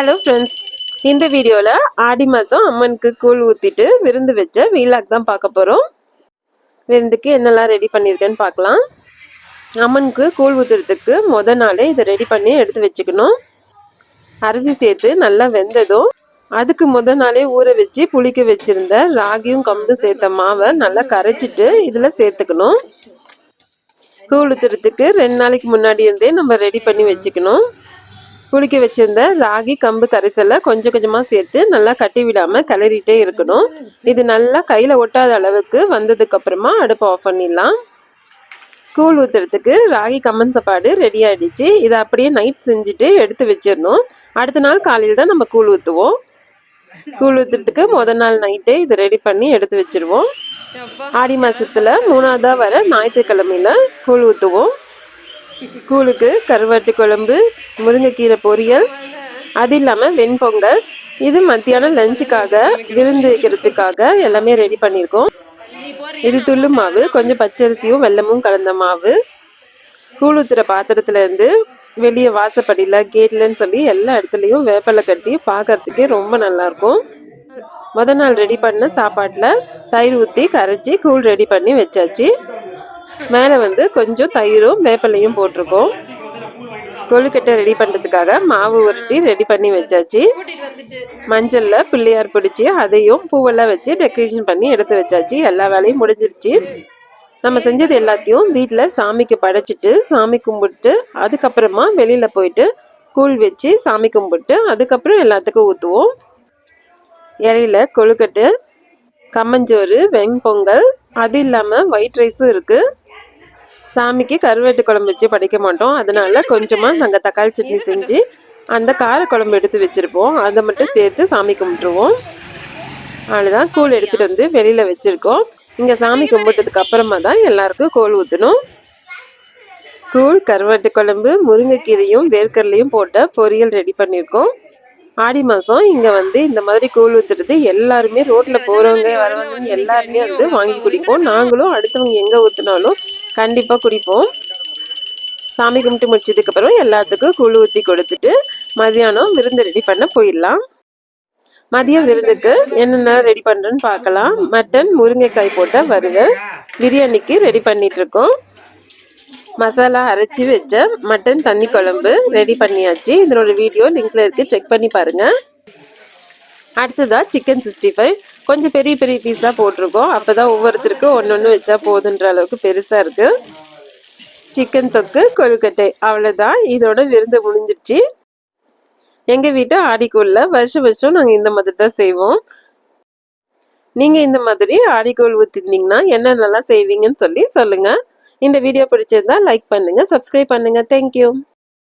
Hello friends இந்த வீடியோவில் ஆடி மாதம் அம்மனுக்கு கூழ் ஊற்றிட்டு விருந்து வச்ச வீலாக் தான் பார்க்க போகிறோம் விருந்துக்கு என்னெல்லாம் ரெடி பண்ணியிருக்கேன்னு பார்க்கலாம். அம்மனுக்கு கூழ் ஊற்றுறதுக்கு முத நாளே இதை ரெடி பண்ணி எடுத்து வச்சுக்கணும். அரிசி சேர்த்து நல்லா வெந்ததும் அதுக்கு முத நாளே ஊற வச்சு புளிக்க வச்சுருந்த ராகியும் கம்பு சேர்த்த மாவை நல்லா கரைச்சிட்டு இதில் சேர்த்துக்கணும். கூழ் ஊற்றுறதுக்கு ரெண்டு நாளைக்கு முன்னாடி இருந்தே நம்ம ரெடி பண்ணி வச்சுக்கணும். புளிக்க வச்சிருந்த ராகி கம்பு கரைசலை கொஞ்சம் கொஞ்சமாக சேர்த்து நல்லா கட்டி விடாமல் கிளறிட்டே இருக்கணும். இது நல்லா கையில் ஒட்டாத அளவுக்கு வந்ததுக்கப்புறமா அடுப்பை ஆஃப் பண்ணிடலாம். கூழ் ஊற்றுறதுக்கு ராகி கம்மன் சாப்பாடு ரெடி ஆகிடுச்சு இதை அப்படியே நைட் செஞ்சுட்டு எடுத்து வச்சிடணும். அடுத்த நாள் காலையில் தான் நம்ம கூழ் ஊற்றுவோம் கூழ் ஊற்றுறதுக்கு முதல் நாள் நைட்டே இதை ரெடி பண்ணி எடுத்து வச்சிருவோம். ஆடி மாதத்தில் மூணாவதாக வர ஞாயிற்றுக்கிழமையில் கூழ் ஊற்றுவோம் கூழுக்கு கருவாட்டு குழம்பு முருங்கைக்கீரை பொரியல் அது இல்லாமல் வெண்பொங்கல். இது மத்தியானம் லஞ்சுக்காக விருந்து வைக்கிறதுக்காக எல்லாமே ரெடி பண்ணியிருக்கோம். இது துள்ளு மாவு கொஞ்சம் பச்சரிசியும் வெல்லமும் கலந்த மாவு. கூழ் பாத்திரத்துலேருந்து வெளியே வாசப்படியில் கேட்லன்னு சொல்லி எல்லா இடத்துலையும் வேப்பலை கட்டி பார்க்கறதுக்கே ரொம்ப நல்லாயிருக்கும் முத நாள் ரெடி பண்ண சாப்பாட்டில் தயிர் ஊற்றி கரைச்சி கூழ் ரெடி பண்ணி வச்சாச்சு. மேலே வந்து கொஞ்சம் தயிரும் வேப்பிலையும் போட்டிருக்கோம். கொழுக்கட்டை ரெடி பண்ணுறதுக்காக மாவு உருட்டி ரெடி பண்ணி வச்சாச்சு. மஞ்சளில் பிள்ளையார் பிடிச்சி அதையும் பூவெல்லாம் வச்சு டெக்கரேஷன் பண்ணி எடுத்து வச்சாச்சு. எல்லா வேலையும் முடிஞ்சிருச்சு. நம்ம செஞ்சது எல்லாத்தையும் வீட்டில் சாமிக்கு படைச்சிட்டு சாமி கும்பிட்டு அதுக்கப்புறமா வெளியில் போயிட்டு கூழ் வச்சு சாமி கும்பிட்டு அதுக்கப்புறம் எல்லாத்துக்கும் ஊற்றுவோம் இலையில கொழுக்கட்டு கம்மஞ்சோறு வெண்பொங்கல் அது இல்லாமல் ஒயிட் ரைஸும் இருக்குது சாமிக்கு கருவேட்டு குழம்பு வச்சு படைக்க மாட்டோம். அதனால கொஞ்சமாக நாங்கள் தக்காளி சட்னி செஞ்சு அந்த கார குழம்பு எடுத்து வச்சுருப்போம். அதை மட்டும் சேர்த்து சாமி கும்பிட்ருவோம் அவ்வளோதான் கூழ் எடுத்துகிட்டு வந்து வெளியில் வச்சுருக்கோம். இங்கே சாமி கும்பிட்டதுக்கு அப்புறமா தான் எல்லாருக்கும் கோல் ஊற்றணும் கூழ் கருவாட்டு குழம்பு முருங்கைக்கீரையும் வேர்க்கடலையும் போட்ட பொரியல் ரெடி பண்ணியிருக்கோம் ஆடி மாதம் இங்கே வந்து இந்த மாதிரி கூழ் ஊற்றுறது எல்லாருமே ரோட்டில் போகிறவங்க வரவங்க எல்லாருமே வந்து வாங்கி குடிப்போம். நாங்களும் அடுத்தவங்க எங்கே ஊற்றினாலும் கண்டிப்பாக குடிப்போம். சாமி கும்பிட்டு முடிச்சதுக்கப்புறம் எல்லாத்துக்கும் கூழ் ஊற்றி கொடுத்துட்டு மதியானம் விருந்து ரெடி பண்ண போயிடலாம். மதியம் விருந்துக்கு என்னென்ன ரெடி பண்ணுறேன்னு பார்க்கலாம். மட்டன் முருங்கைக்காய் போட்ட வறுவல் பிரியாணிக்கு ரெடி பண்ணிட்டு இருக்கோம். மசாலா அரைச்சி வச்ச மட்டன் தண்ணி குழம்பு ரெடி பண்ணியாச்சு. இதனோட வீடியோ லிங்க்ல இருக்கு. செக் பண்ணி பாருங்க. அடுத்ததாக சிக்கன் சிக்ஸ்டி ஃபைவ் கொஞ்சம் பெரிய பெரிய பீஸாக போட்டிருக்கோம். அப்போ தான் ஒவ்வொருத்தருக்கும் ஒன்று ஒன்று வச்சா போதுன்ற அளவுக்கு பெருசாக இருக்குது சிக்கன் தொக்கு கொழுக்கட்டை. அவ்வளோதான் இதோட விருந்து முடிஞ்சிருச்சு. எங்கள் வீட்டு ஆடிக்கோலில் வருஷம் வருஷம் நாங்கள் இந்த மாதிரி தான் செய்வோம். நீங்கள் இந்த மாதிரி ஆடிக்கோள் ஊற்றிருந்தீங்கன்னா என்னென்னலாம் செய்வீங்கன்னு சொல்லி சொல்லுங்கள் இந்த வீடியோ பிடிச்சிருந்தா லைக் பண்ணுங்கள் சப்ஸ்கிரைப் பண்ணுங்கள் தேங்க்யூ